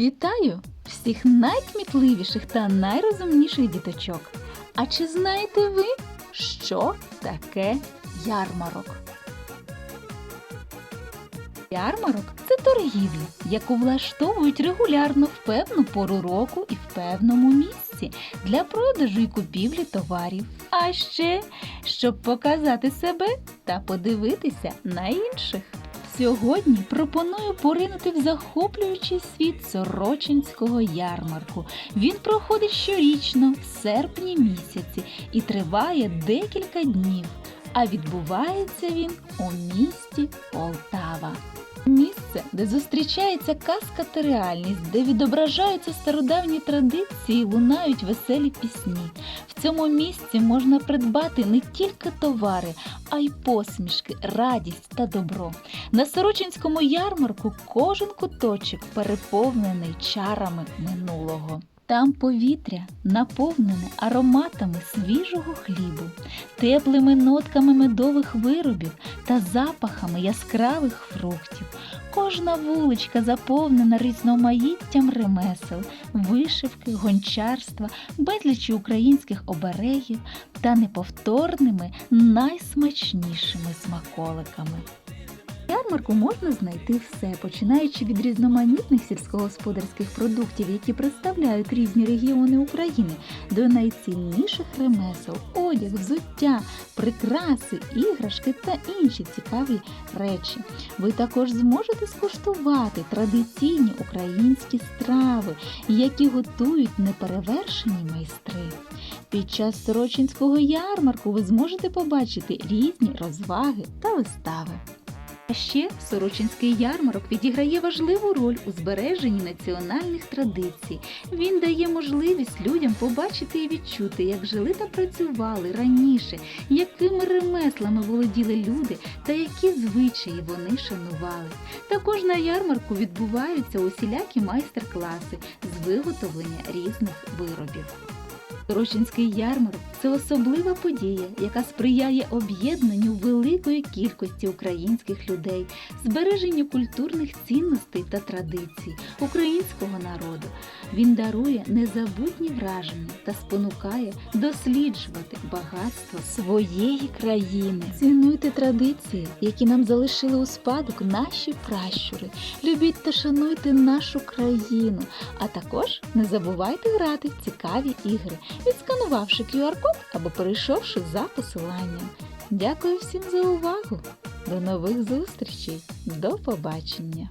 Вітаю всіх найкмітливіших та найрозумніших діточок. А чи знаєте ви, що таке ярмарок? Ярмарок це торгівля, яку влаштовують регулярно в певну пору року і в певному місці для продажу і купівлі товарів. А ще щоб показати себе та подивитися на інших. Сьогодні пропоную поринути в захоплюючий світ Сорочинського ярмарку. Він проходить щорічно в серпні місяці і триває декілька днів. А відбувається він у місті Полтава. Місце, де зустрічається казка та реальність, де відображаються стародавні традиції, лунають веселі пісні. В цьому місці можна придбати не тільки товари, а й посмішки, радість та добро. На Сорочинському ярмарку кожен куточок переповнений чарами минулого. Там повітря наповнене ароматами свіжого хлібу, теплими нотками медових виробів та запахами яскравих фруктів. Кожна вуличка заповнена різноманіттям ремесел, вишивки, гончарства, безлічі українських оберегів та неповторними найсмачнішими смаколиками. Ярмарку можна знайти все, починаючи від різноманітних сільськогосподарських продуктів, які представляють різні регіони України, до найцінніших ремесел, одяг, взуття, прикраси, іграшки та інші цікаві речі. Ви також зможете скуштувати традиційні українські страви, які готують неперевершені майстри. Під час Сорочинського ярмарку ви зможете побачити різні розваги та вистави. А ще Сорочинський ярмарок відіграє важливу роль у збереженні національних традицій. Він дає можливість людям побачити і відчути, як жили та працювали раніше, якими ремеслами володіли люди та які звичаї вони шанували. Також на ярмарку відбуваються усілякі майстер-класи з виготовлення різних виробів. Сорочинський ярмарок це особлива подія, яка сприяє об'єднанню великої кількості українських людей, збереженню культурних цінностей та традицій українського народу. Він дарує незабутні враження та спонукає досліджувати багатство своєї країни. Цінуйте традиції, які нам залишили у спадок наші пращури. Любіть та шануйте нашу країну, а також не забувайте грати в цікаві ігри відсканувавши QR-код або перейшовши за посиланням. Дякую всім за увагу! До нових зустрічей! До побачення!